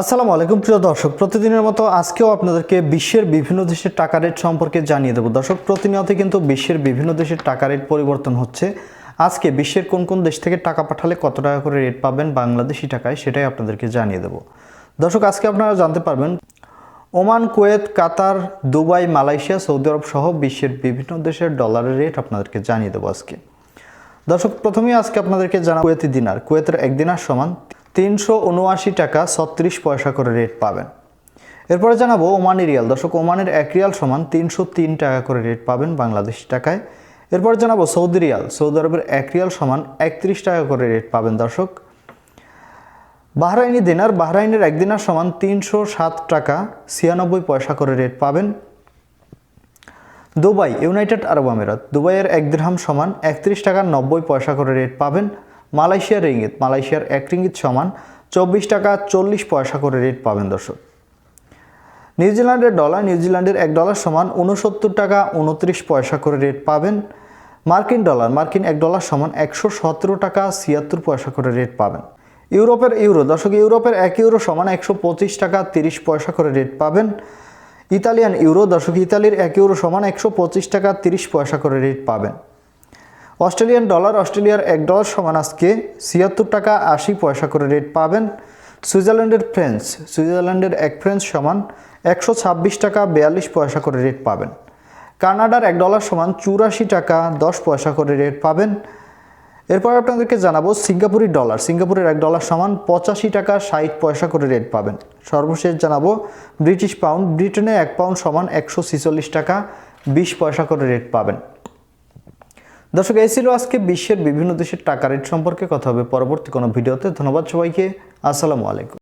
আসসালামু আলাইকুম, প্রিয় দর্শক। প্রতিদিনের মতো আজকেও আপনাদেরকে বিশ্বের বিভিন্ন দেশের টাকা রেট সম্পর্কে জানিয়ে দেবো। দর্শক, প্রতিনিয়ত কিন্তু বিশ্বের বিভিন্ন দেশের টাকা রেট পরিবর্তন হচ্ছে। আজকে বিশ্বের কোন কোন দেশ থেকে টাকা পাঠালে কত টাকা করে রেট পাবেন বাংলাদেশি টাকায় সেটাই আপনাদেরকে জানিয়ে দেবো। দর্শক, আজকে আপনারা জানতে পারবেন, Oman, Kuwait, Qatar, Dubai, Malaysia, Saudi Arab সহ বিশ্বের বিভিন্ন দেশের ডলারের রেট আপনাদেরকে জানিয়ে দেবো আজকে। দর্শক, প্রথমেই আজকে আপনাদেরকে জানা কুয়েতি দিনার। কুয়েতের এক দিনার সমান তিনশো উনআশি টাকা ছত্রিশ পয়সা করে রেট পাবেন। এরপরে জানাব ওমানি রিয়াল। দর্শক, ওমানের এক রিয়াল সমান তিনশো তিন টাকা করে রেট পাবেন বাংলাদেশি টাকায়। এরপর জানাব সৌদি রিয়াল। সৌদি আরবের এক রিয়াল সমান একত্রিশ টাকা করে রেট পাবেন দর্শক। বাহরাইনি দিনার। বাহরাইনের এক দিনার সমান তিনশো সাত টাকা ছিয়ানব্বই পয়সা করে রেট পাবেন। দুবাই, ইউনাইটেড আরব আমিরাত। দুবাইয়ের এক দিরহাম সমান একত্রিশ টাকা নব্বই পয়সা করে রেট পাবেন। মালয়েশিয়ার রিঙ্গিত, মালয়েশিয়ার এক রিঙ্গিত সমান চব্বিশ টাকা চল্লিশ পয়সা করে রেট পাবেন দর্শক। নিউজিল্যান্ডের ডলার নিউজিল্যান্ডের এক ডলার সমান উনসত্তর টাকা উনত্রিশ পয়সা করে রেট পাবেন। মার্কিন ডলার, মার্কিন এক ডলার সমান একশো সতেরো টাকা ছিয়াত্তর পয়সা করে রেট পাবেন। ইউরোপের ইউরো, দর্শক, ইউরোপের এক ইউরো সমান একশো পঁচিশ টাকা তিরিশ পয়সা করে রেট পাবেন। ইতালিয়ান ইউরো, দর্শক, ইতালির এক ইউরো সমান একশো পঁচিশ টাকা তিরিশ পয়সা করে রেট পাবেন। অস্ট্রেলিয়ান ডলার, অস্ট্রেলিয়ার এক ডলার সমান আজকে ছিয়াত্তর টাকা আশি পয়সা করে রেট পাবেন সুইজারল্যান্ডের ফ্রেন্স সুইজারল্যান্ডের এক ফ্রেন্স সমান একশো ছাব্বিশ টাকা বিয়াল্লিশ পয়সা করে রেট পাবেন। কানাডার এক ডলার সমান চুরাশি টাকা দশ পয়সা করে রেট পাবেন। এরপর আপনাদেরকে জানাব সিঙ্গাপুরি ডলার। সিঙ্গাপুরের এক ডলার সমান পঁচাশি টাকা ষাট পয়সা করে রেট পাবেন। সর্বশেষ জানাব ব্রিটিশ পাউন্ড। ব্রিটেনে এক পাউন্ড সমান একশো ছিচল্লিশ টাকা বিশ পয়সা করে রেট পাবেন। দর্শক, এই ছিল আজকে বিশ্বের বিভিন্ন দেশের টাকা রেট সম্পর্কে কথা হবে পরবর্তী কোনো ভিডিওতে। ধন্যবাদ সবাইকে। আসসালামু আলাইকুম।